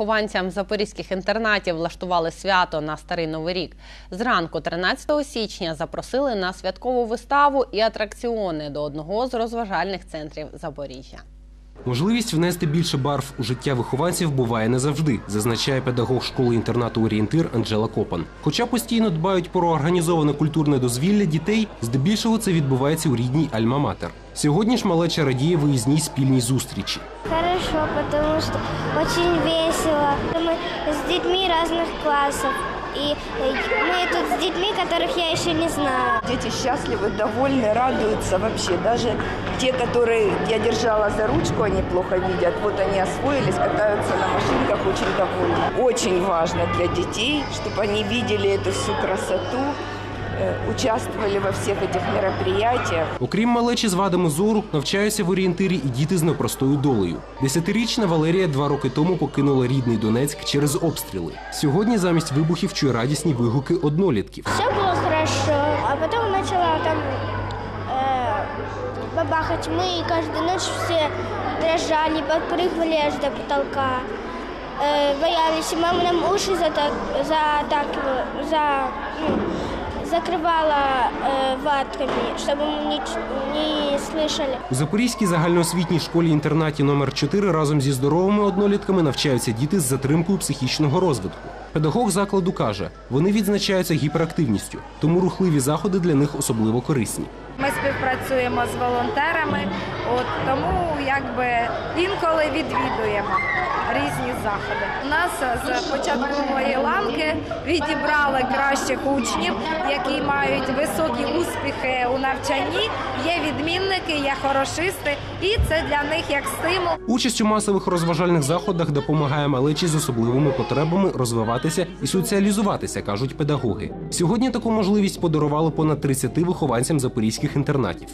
вихованцям запорізьких інтернатів влаштували свято на старий новий рік. Зранку, 13 січня, запросили на святкову виставу і атракціони до одного з розважальних центрів Запоріжжя. Можливість внести більше барв у життя вихованців буває не завжди, зазначає педагог школи інтернату Орієнтир Анджела Копан. Хоча постійно дбають про організоване культурне дозвілля дітей, здебільшого це відбувається у рідній Альма-Матер. Сьогодні ж малеча радіє виїзній спільній зустрічі. Хорошо, потому что очень весело. Мы с детьми разных классов. И э, мы тут с детьми, которых я еще не знаю. Дети счастливы, довольны, радуются вообще. Даже те, которые я держала за ручку, они плохо видят. Вот они освоились, катаются на машинках, очень довольны. Очень важно для детей, чтобы они видели эту всю красоту, э, участвовали во всех этих мероприятиях. Окрім малечі з вадами зору, навчаються в орієнтирі і діти з непростою долею. Десятирічна Валерія два роки тому покинула рідний Донецьк через обстріли. Сьогодні замість вибухів чує радісні вигуки однолітків. Все было хорошо, а потом начала там э, бабахать. Мы каждую ночь все дрожали, подпрыгивали аж до потолка. Э, боялись, и мама нам уши зата- затакивала, за, ну, закрывала э, ватками, чтобы мы нич- не слышали. У Запорізькій загальноосвітній школі-інтернаті номер 4 разом зі здоровими однолітками навчаються діти з затримкою психічного розвитку. Педагог закладу каже, вони відзначаються гіперактивністю, тому рухливі заходи для них особливо корисні. Ми співпрацюємо з волонтерами, от тому якби інколи відвідуємо різні заходи. У нас з початкової ланки відібрали кращих учнів, які мають високі успіхи у навчанні. Є відмінники, є хорошисти, і це для них як стимул. Участь у масових розважальних заходах допомагає малечі з особливими потребами розвиватися і соціалізуватися, кажуть педагоги. Сьогодні таку можливість подарували понад 30 вихованцям запорізьких інтернатів.